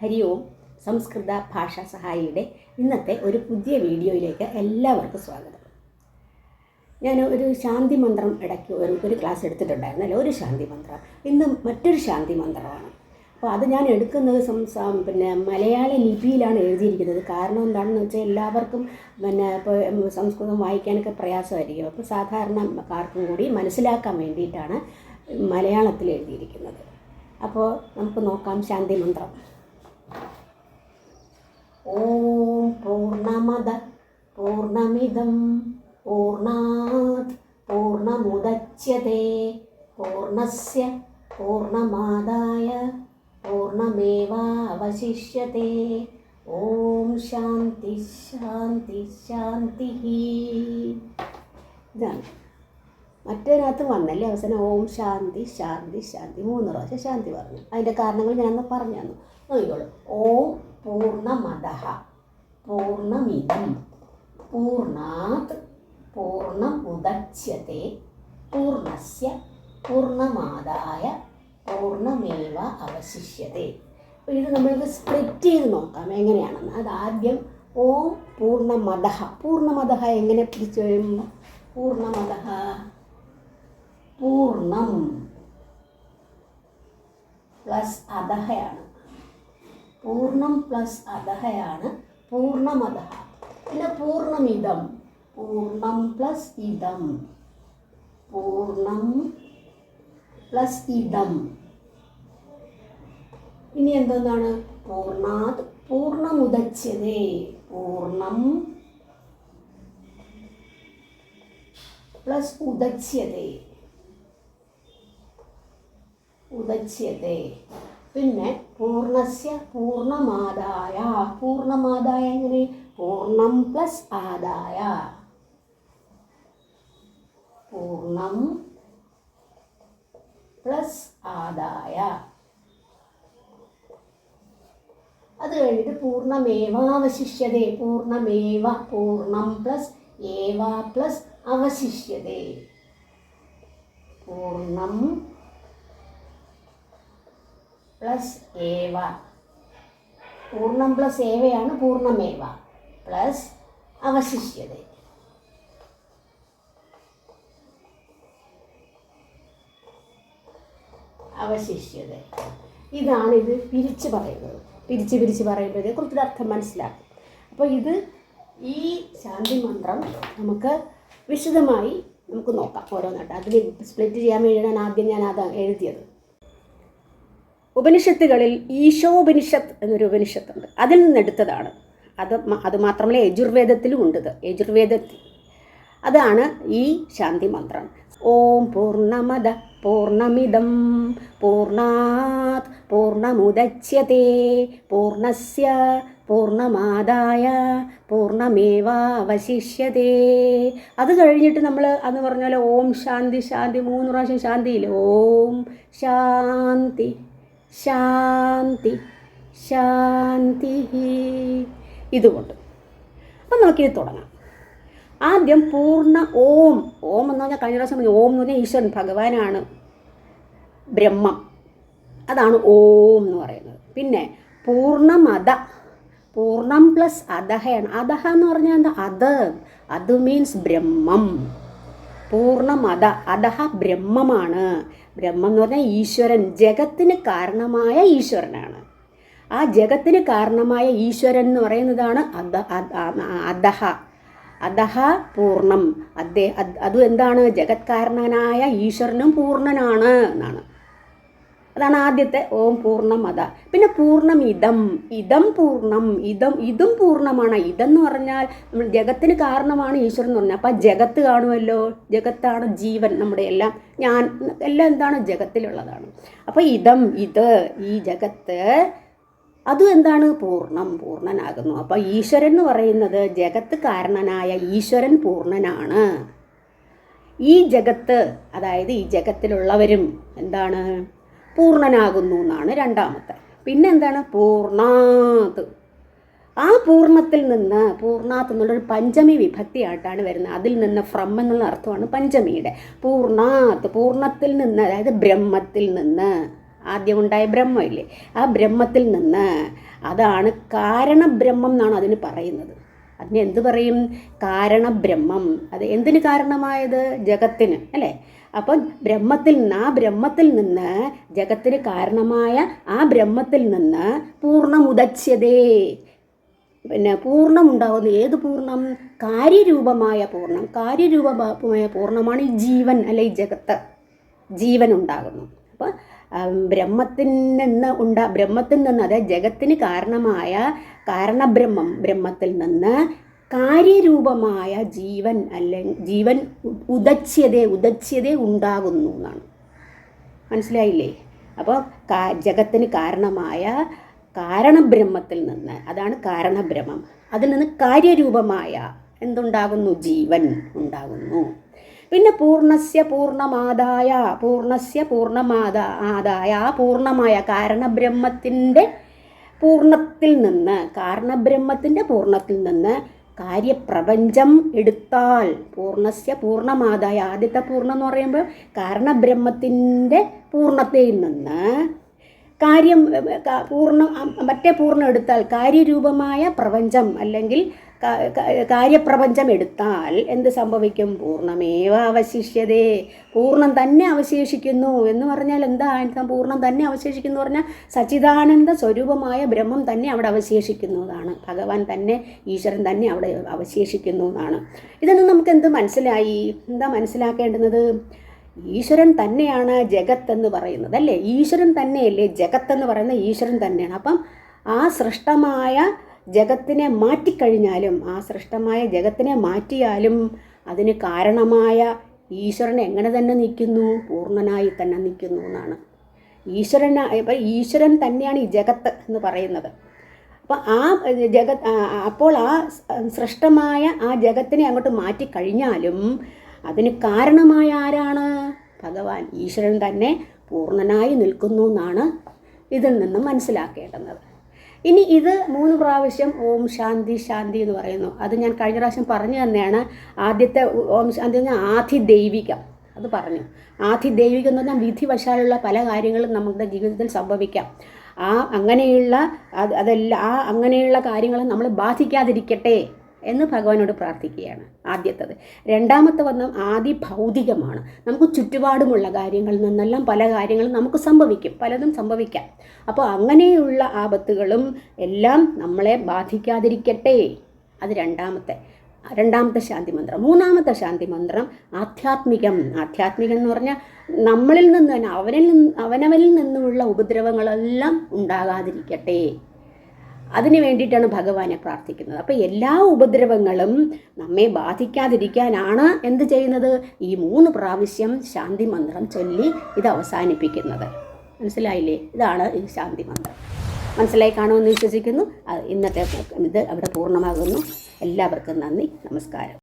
ഹരി ഓം സംസ്കൃത ഭാഷാ സഹായിയുടെ ഇന്നത്തെ ഒരു പുതിയ വീഡിയോയിലേക്ക് എല്ലാവർക്കും സ്വാഗതം. ഞാൻ ഒരു ശാന്തി മന്ത്രം ഇടയ്ക്ക് ഒരു ഒരു ക്ലാസ് എടുത്തിട്ടുണ്ടായിരുന്നല്ലോ ഒരു ശാന്തി മന്ത്രം. ഇന്ന് മറ്റൊരു ശാന്തി മന്ത്രമാണ്. അപ്പോൾ അത് ഞാൻ എടുക്കുന്നത് സംസാ പിന്നെ മലയാള ലിപിയിലാണ് എഴുതിയിരിക്കുന്നത്. കാരണം എന്താണെന്ന് വെച്ചാൽ എല്ലാവർക്കും പിന്നെ ഇപ്പോൾ സംസ്കൃതം വായിക്കാനൊക്കെ പ്രയാസമായിരിക്കും. അപ്പോൾ സാധാരണക്കാർക്കും കൂടി മനസ്സിലാക്കാൻ വേണ്ടിയിട്ടാണ് മലയാളത്തിൽ എഴുതിയിരിക്കുന്നത്. അപ്പോൾ നമുക്ക് നോക്കാം ശാന്തി മന്ത്രം. ഓം പൂർണമദ പൂർണമിതം പൂർണാത് പൂർണമുദച്യത്തെ പൂർണസ്യ പൂർണമാദായ പൂർണമേവാവശിഷ്യത്തെ ഓം ശാന്തി ശാന്തി ശാന്തി. ഇതാണ്. മറ്റൊരിനകത്ത് വന്നല്ലേ അവസാനം? ഓം ശാന്തി ശാന്തി ശാന്തി. മൂന്ന് പ്രാവശ്യം ശാന്തി പറഞ്ഞു. അതിന്റെ കാരണങ്ങൾ ഞാനന്ന് പറഞ്ഞു തന്നു. നോക്കിക്കോളൂ. ഓം പൂർണമദ. പൂർണമിതം. പൂർണാത് പൂർണം ഉദക്ഷ്യത്തെ പൂർണസ്യ പൂർണമാതായ പൂർണമേവ അവശിഷ്യത്തെ. അപ്പോൾ ഇത് നമ്മൾക്ക് സ്പ്ലിറ്റ് ചെയ്ത് നോക്കാം എങ്ങനെയാണെന്ന്. അതാദ്യം ഓം പൂർണമദ. പൂർണമദ എങ്ങനെ പിടിച്ചു കഴിയുമ്പോൾ പൂർണമദ. പൂർണം. പ്ലസ് അധഹയാണ്. പൂർണം പ്ലസ് അധഹയാണ് പൂർണമത പിന്നെ പൂർണമിതം. പൂർണം പ്ലസ് ഇതം. പൂർണം പ്ലസ് ഇതം. ഇനി എന്തെന്നാണ്? പൂർണാത് പൂർണമുദച്ചതേ പൂർണം പ്ലസ് ഉദച്യതേ ഉദച്യത്തെ പിന്നെ പൂർണസ്യ പൂർണമാദായ പൂർണമാദായ എങ്ങനെ? പൂർണം പ്ലസ് ആദായ. പൂർണം പ്ലസ് ആദായ. അത് കഴിഞ്ഞിട്ട് പൂർണമേവാവശിഷ്യത പൂർണമേവ പൂർണം പ്ലസ് ഏവ പ്ലസ് അവശിഷ്യതേ. പൂർണം പ്ലസ് ഏവ. പൂർണം പ്ലസ് ഏവയാണ് പൂർണമേവ പ്ലസ് അവശിഷ്യത അവശിഷ്യത ഇതാണ് ഇത് പിരിച്ച് പറയുന്നത്. പിരിച്ച് പിരിച്ച് പറയുമ്പോഴേ കുറച്ചൊരു അർത്ഥം മനസ്സിലാക്കും. അപ്പോൾ ഇത് ഈ ശാന്തി മന്ത്രം നമുക്ക് വിശദമായി നമുക്ക് നോക്കാം ഓരോന്നായിട്ട്. അതിൽ സ്പ്ലിറ്റ് ചെയ്യാൻ വേണ്ടിയാണ് ആദ്യം ഞാൻ അത് എഴുതിയത്. ഉപനിഷത്തുകളിൽ ഈശോപനിഷത്ത് എന്നൊരു ഉപനിഷത്തുണ്ട്. അതിൽ നിന്നെടുത്തതാണ്. അത് അത് മാത്രമല്ല യജുർവേദത്തിലും ഉണ്ട് യജുർവേദത്തിൽ. അതാണ് ഈ ശാന്തി മന്ത്രം. ഓം പൂർണമത പൂർണമിതം പൂർണാത് പൂർണമുദച്യത്തെ പൂർണസ്യ പൂർണമാതായ പൂർണമേവ അവശിഷ്യതേ അത് കഴിഞ്ഞിട്ട് നമ്മൾ അന്ന് പറഞ്ഞ പോലെ ഓം ശാന്തി ശാന്തി മൂന്ന് പ്രാവശ്യം ശാന്തിയില്ല? ഓം ശാന്തി. ശാന്തി ശാന്തി ഇതുകൊണ്ട്. അപ്പം നമുക്കിത് തുടങ്ങാം. ആദ്യം പൂർണ ഓം. ഓം എന്ന് പറഞ്ഞാൽ കഴിഞ്ഞ പ്രാവശ്യം ഓം എന്ന് പറഞ്ഞാൽ ഈശ്വരൻ ഭഗവാനാണ് ബ്രഹ്മം. അതാണ് ഓം എന്ന് പറയുന്നത്. പിന്നെ പൂർണമത പൂർണം പ്ലസ് അധഹയാണ്. അധഹ എന്ന് പറഞ്ഞാൽ എന്താ? അത് അത് മീൻസ് ബ്രഹ്മം. പൂർണമത. അതഹ ബ്രഹ്മമാണ്. ബ്രഹ്മം എന്ന് പറഞ്ഞാൽ ഈശ്വരൻ. ജഗത്തിന് കാരണമായ ഈശ്വരനാണ്. ആ ജഗത്തിന് കാരണമായ ഈശ്വരൻ എന്ന് പറയുന്നതാണ് അദ അദഹ അധഹ പൂർണം. അദ്ദേഹം അതും എന്താണ്? ജഗത്കാരണനായ ഈശ്വരനും പൂർണനാണ് എന്നാണ്. അതാണ് ആദ്യത്തെ ഓം പൂർണം പൂർണമത. പിന്നെ പൂർണം ഇതം ഇതം പൂർണം. ഇതം ഇതും പൂർണമാണ്. ഇതെന്ന് പറഞ്ഞാൽ നമ്മൾ ജഗത്തിന് കാരണമാണ് ഈശ്വരൻ എന്ന് പറഞ്ഞാൽ അപ്പം ജഗത്ത് കാണുമല്ലോ? ജഗത്താണ് ജീവൻ നമ്മുടെ എല്ലാം. ഞാൻ എല്ലാം എന്താണ്? ജഗത്തിലുള്ളതാണ്. അപ്പോൾ ഇതം ഇത് ഈ ജഗത്ത് അതും എന്താണ്? പൂർണം പൂർണനാകുന്നു. അപ്പോൾ ഈശ്വരൻ എന്ന് പറയുന്നത് ജഗത്ത് കാരണനായ ഈശ്വരൻ പൂർണനാണ്. ഈ ജഗത്ത് അതായത് ഈ ജഗത്തിലുള്ളവരും എന്താണ്? പൂർണനാകുന്നു എന്നാണ് രണ്ടാമത്തെ. പിന്നെ എന്താണ് പൂർണാത് ആ പൂർണത്തിൽ നിന്ന് പൂർണാത്ത് എന്നുള്ളൊരു പഞ്ചമി വിഭക്തിയായിട്ടാണ് വരുന്നത്. അതിൽ നിന്ന് ഫ്രം എന്നുള്ള അർത്ഥമാണ് പഞ്ചമിയുടെ. പൂർണാത്ത് പൂർണത്തിൽ നിന്ന് അതായത് ബ്രഹ്മത്തിൽ നിന്ന്. ആദ്യം ഉണ്ടായ ബ്രഹ്മമില്ലേ ആ ബ്രഹ്മത്തിൽ നിന്ന് അതാണ് കാരണബ്രഹ്മം എന്നാണ് അതിന് പറയുന്നത്. അതിന് എന്ത് പറയും? കാരണബ്രഹ്മം. അത് എന്തിന് കാരണമായത്? ജഗത്തിന് അല്ലേ? അപ്പം ബ്രഹ്മത്തിൽ നിന്ന് ആ ബ്രഹ്മത്തിൽ നിന്ന് ജഗത്തിന് കാരണമായ ആ ബ്രഹ്മത്തിൽ നിന്ന് പൂർണമുദച്യതേ പിന്നെ പൂർണം ഉണ്ടാകുന്നു ഏത് പൂർണം കാര്യരൂപമായ പൂർണം കാര്യരൂപമായ പൂർണമാണ് ഈ ജീവൻ അല്ലെ ഈ ജഗത്ത്. ജീവൻ ഉണ്ടാകുന്നു അപ്പോൾ ബ്രഹ്മത്തിൽ നിന്ന് ഉണ്ടാ ബ്രഹ്മത്തിൽ നിന്ന് അതായത് ജഗത്തിന് കാരണമായ കാരണബ്രഹ്മം ബ്രഹ്മത്തിൽ നിന്ന് കാര്യരൂപമായ ജീവൻ അല്ലെങ്കിൽ ജീവൻ ഉദച്ഛ്യത ഉദച്ഛ്യത ഉണ്ടാകുന്നു എന്നാണ്. മനസ്സിലായില്ലേ? അപ്പോൾ ജഗത്തിന് കാരണമായ കാരണബ്രഹ്മത്തിൽ നിന്ന് അതാണ് കാരണബ്രഹ്മം. അതിൽ നിന്ന് കാര്യരൂപമായ എന്തുണ്ടാകുന്നു? ജീവൻ ഉണ്ടാകുന്നു. പിന്നെ പൂർണസ്യ പൂർണമാതായ പൂർണസ്യ പൂർണമാത ആദായ ആ പൂർണമായ കാരണബ്രഹ്മത്തിന്റെ പൂർണത്തിൽ നിന്ന് കാരണബ്രഹ്മത്തിന്റെ പൂർണത്തിൽ നിന്ന് കാര്യപ്രപഞ്ചം എടുത്താൽ പൂർണസ്യ പൂർണമാതായ ആദ്യത്തെ പൂർണം എന്ന് പറയുമ്പോൾ കാരണബ്രഹ്മത്തിന്റെ പൂർണതയിൽ നിന്ന് കാര്യം പൂർണം മറ്റേ പൂർണം എടുത്താൽ കാര്യരൂപമായ പ്രപഞ്ചം അല്ലെങ്കിൽ കാര്യപ്രപഞ്ചം എടുത്താൽ എന്ത് സംഭവിക്കും? പൂർണമേവ അവശിഷ്യതേ. പൂർണം തന്നെ അവശേഷിക്കുന്നു എന്ന് പറഞ്ഞാൽ എന്താ പൂർണം തന്നെ അവശേഷിക്കുന്നു പറഞ്ഞാൽ സച്ചിദാനന്ദ സ്വരൂപമായ ബ്രഹ്മം തന്നെ അവിടെ അവശേഷിക്കുന്നതാണ് ഭഗവാൻ തന്നെ ഈശ്വരൻ തന്നെ അവിടെ അവശേഷിക്കുന്നു എന്നാണ്. ഇതൊന്നും നമുക്ക് എന്ത് മനസ്സിലായി? എന്താ മനസ്സിലാക്കേണ്ടുന്നത്? ഈശ്വരൻ തന്നെയാണ് ജഗത്ത് എന്ന് പറയുന്നത് അല്ലേ? ഈശ്വരൻ തന്നെയല്ലേ ജഗത്ത് എന്ന് പറയുന്നത്? ഈശ്വരൻ തന്നെയാണ്. അപ്പം ആ സൃഷ്ടമായ ജഗത്തിനെ മാറ്റിക്കഴിഞ്ഞാലും ആ സൃഷ്ടമായ ജഗത്തിനെ മാറ്റിയാലും അതിന് കാരണമായ ഈശ്വരൻ എങ്ങനെ തന്നെ നിൽക്കുന്നു? പൂർണനായി തന്നെ നിൽക്കുന്നു എന്നാണ്. ഈശ്വരൻ ഈശ്വരൻ തന്നെയാണ് ഈ ജഗത്ത് എന്ന് പറയുന്നത്. അപ്പം ആ ജഗത് അപ്പോൾ ആ സൃഷ്ടമായ ആ ജഗത്തിനെ അങ്ങോട്ട് മാറ്റിക്കഴിഞ്ഞാലും അതിന് കാരണമായ ആരാണ്? ഭഗവാൻ ഈശ്വരൻ തന്നെ പൂർണനായി നിൽക്കുന്നു എന്നാണ് ഇതിൽ നിന്നും മനസ്സിലാക്കേണ്ടുന്നത്. ഇനി ഇത് മൂന്ന് പ്രാവശ്യം ഓം ശാന്തി ശാന്തി എന്ന് പറയുന്നു. അത് ഞാൻ കഴിഞ്ഞ പ്രാവശ്യം പറഞ്ഞു തന്നെയാണ്. ആദ്യത്തെ ഓം ശാന്തി എന്ന് പറഞ്ഞാൽ ആധിദൈവികം അത് പറഞ്ഞു. ആധിദൈവികം എന്ന് പറഞ്ഞാൽ വിധിവശാലുള്ള പല കാര്യങ്ങളും നമ്മുടെ ജീവിതത്തിൽ സംഭവിക്കാം. ആ അങ്ങനെയുള്ള അത് അതെല്ലാം ആ അങ്ങനെയുള്ള കാര്യങ്ങളെ നമ്മൾ ബാധിക്കാതിരിക്കട്ടെ. എന്ന് ഭഗവാനോട് പ്രാർത്ഥിക്കുകയാണ് ആദ്യത്തത്. രണ്ടാമത്തെ വന്നം ആദി ഭൗതികമാണ് നമുക്ക് ചുറ്റുപാടുമുള്ള കാര്യങ്ങളിൽ നിന്നെല്ലാം പല കാര്യങ്ങളും നമുക്ക് സംഭവിക്കും. പലതും സംഭവിക്കാം. അപ്പോൾ അങ്ങനെയുള്ള ആപത്തുകളും എല്ലാം നമ്മളെ ബാധിക്കാതിരിക്കട്ടെ. അത് രണ്ടാമത്തെ രണ്ടാമത്തെ ശാന്തി മന്ത്രം മൂന്നാമത്തെ ശാന്തി മന്ത്രം ആധ്യാത്മികം. ആധ്യാത്മികം എന്ന് പറഞ്ഞാൽ നമ്മളിൽ നിന്ന് തന്നെ അവനിൽ നിന്ന് അവനവനിൽ നിന്നുമുള്ള ഉപദ്രവങ്ങളെല്ലാം ഉണ്ടാകാതിരിക്കട്ടെ. അതിന് വേണ്ടിയിട്ടാണ് ഭഗവാനെ പ്രാർത്ഥിക്കുന്നത്. അപ്പോൾ എല്ലാ ഉപദ്രവങ്ങളും നമ്മെ ബാധിക്കാതിരിക്കാനാണ് എന്ത് ചെയ്യുന്നത്? ഈ മൂന്ന് പ്രാവശ്യം ശാന്തി മന്ത്രം ചൊല്ലി ഇത് അവസാനിപ്പിക്കുന്നത്. മനസ്സിലായില്ലേ? ഇതാണ് ഈ ശാന്തി മന്ത്രം. മനസ്സിലായി കാണുമെന്ന് വിശ്വസിക്കുന്നു. ഇന്നത്തെ ഇത് അവിടെ പൂർണമാകുന്നു. എല്ലാവർക്കും നന്ദി. നമസ്കാരം.